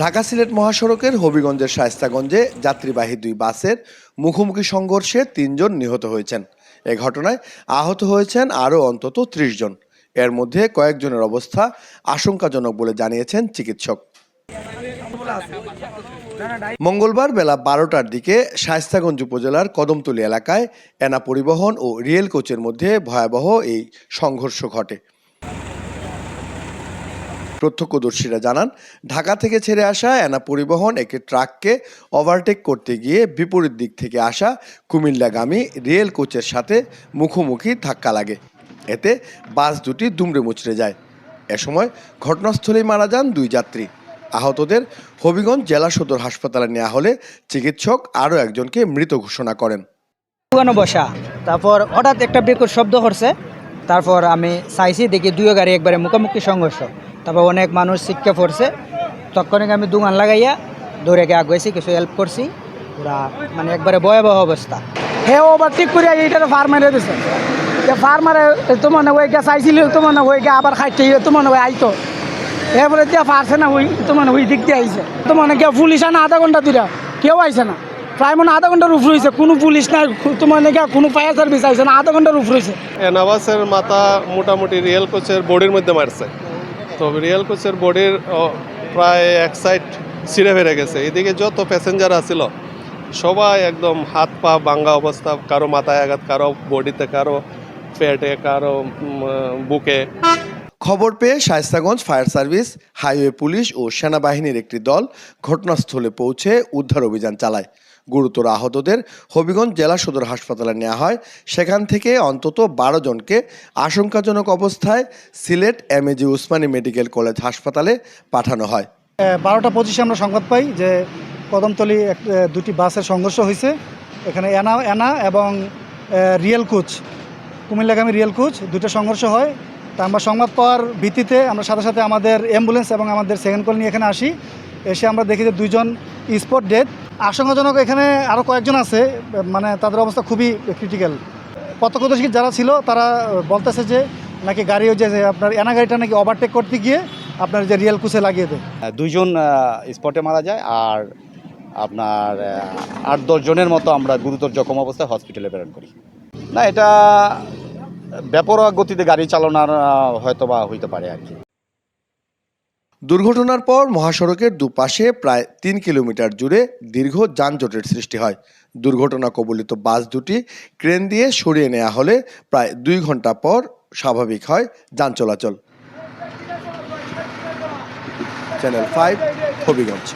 ঢাকা সিলেট মহাসড়কের হবিগঞ্জের শায়স্তাগঞ্জে যাত্রীবাহী দুই বাসের মুখোমুখি সংঘর্ষে তিনজন নিহত হয়েছেন। এ ঘটনায় আহত হয়েছেন আরও অন্তত ত্রিশ জন। এর মধ্যে কয়েকজনের অবস্থা আশঙ্কাজনক বলে জানিয়েছেন চিকিৎসক। মঙ্গলবার বেলা বারোটার দিকে শায়স্তাগঞ্জ উপজেলার কদমতলী এলাকায় এনা পরিবহন ও রিয়েল কোচের মধ্যে ভয়াবহ এই সংঘর্ষ ঘটে। প্রত্যক্ষদর্শীরা জানান, ঢাকা থেকে ছেড়ে আসা এনা পরিবহন একটি ট্রাককে ওভারটেক করতে গিয়ে বিপরীত দিক থেকে আসা কুমিল্লাগামী রেল কোচের সাথে মুখোমুখি ধাক্কা লাগে। এতে বাস দুটি দুমড়ে মুচড়ে যায়। এ সময় ঘটনাস্থলেই মারা যান দুই যাত্রী। আহতদের হবিগঞ্জ জেলা সদর হাসপাতালে নেওয়া হলে চিকিৎসক আরও একজনকে মৃত ঘোষণা করেন। বসা। তারপর হঠাৎ একটা বেকুর শব্দ করছে তারপর আমি চাইছি দেখি দুই গাড়ি একবারে মুখোমুখি সংঘর্ষ। তারপর অনেক মানুষ শিক্ষা পড়ছে। তৎক্ষণিক আমি দোকান লাগাইয়া দৌড়ে গিয়ে আগুয়েছি কিছু হেল্প করছি। পুরা মানে একবারে ভয়াবহ অবস্থা। হে ওভারটেক করে এইটার ফার মেরে দিছে। যে ফার মারে তো মনে হয় গা চাইছিল তো মনে হয় গা আবার খাইতে তো মনে হয় আইতো। এরপরে দিয়া পারছে না ওই তো মনে ওই দিক দিয়ে আইছে। তো মনে কেউ পুলিশ আনা আধা ঘণ্টা দিরা কেউ আইছে না। প্রায় মনে আধা ঘণ্টার উপর হয়েছে কোনো পুলিশ নাই তো মনে গিয়া কোনো ফায়ার সার্ভিস আইছে না আধা ঘণ্টার উপর হয়েছে এনাবাসের মাথা মোটামুটি রিয়েল কোচের বডির মধ্যে মারছে। তো রিয়েল কোচের বডির প্রায় এক সাইড ছিঁড়ে ফেরে গেছে। এদিকে যত প্যাসেঞ্জার আসিল, সবাই একদম হাত পা বাঙ্গা অবস্থা, কারও মাথায় আঘাত, কারও বডিতে কারও পেটে, কারও বুকে। খবর পেয়ে Shaistaganj fire service, highway police ও সেনাবাহিনীর একটি দল ঘটনাস্থলে পৌঁছে উদ্ধার অভিযান চালায়। গুরুতর আহতদের হবিগঞ্জ জেলা সদর হাসপাতালে নেওয়া হয়। সেখান থেকে অন্তত বারো জনকে আশঙ্কাজনক অবস্থায় Sylhet MAG Osmani medical college হাসপাতালে পাঠানো হয়। বারোটা পঁচিশে আমরা সংবাদ পাই যে কদমতলি দুটি বাসের সংঘর্ষ হয়েছে। এখানে এনা এনা এবং রিয়েল কোচ, কুমিল্লাগামী রিয়েল কোচ, দুটো সংঘর্ষ হয়। তা আমরা সংবাদ পাওয়ার ভিত্তিতে আমরা সাথে সাথে আমাদের অ্যাম্বুলেন্স এবং আমাদের সেকেন্ড কল নিয়ে এখানে আসি। এসে আমরা দেখি যে দুইজন স্পট ডেড আশঙ্কাজনক এখানে আরও কয়েকজন আছে মানে তাদের অবস্থা খুবই ক্রিটিক্যাল প্রত্যক্ষদর্শী যারা ছিল, তারা বলতেছে যে নাকি গাড়ি ওই যে আপনার এনা গাড়িটা নাকি ওভারটেক করতে গিয়ে আপনার যে রিয়েল কুচে লাগিয়ে দেয়। দুইজন স্পটে মারা যায় আর আপনার আট দশ জনের মতো আমরা গুরুতর জখম অবস্থায় হসপিটালে প্রেরণ করি। না, এটা বেপরোয়া গতিতে গাড়ি চালানোর হয়তো বা হইতে পারে আর কি। দুর্ঘটনার পর মহাসড়কের দুপাশে প্রায় তিন কিলোমিটার জুড়ে দীর্ঘ যানজটের সৃষ্টি হয়। দুর্ঘটনা কবলিত বাস দুটি ক্রেন দিয়ে সরিয়ে নেওয়া হলে প্রায় দুই ঘণ্টা পর স্বাভাবিক হয় যান চলাচল। Channel five, Habiganj.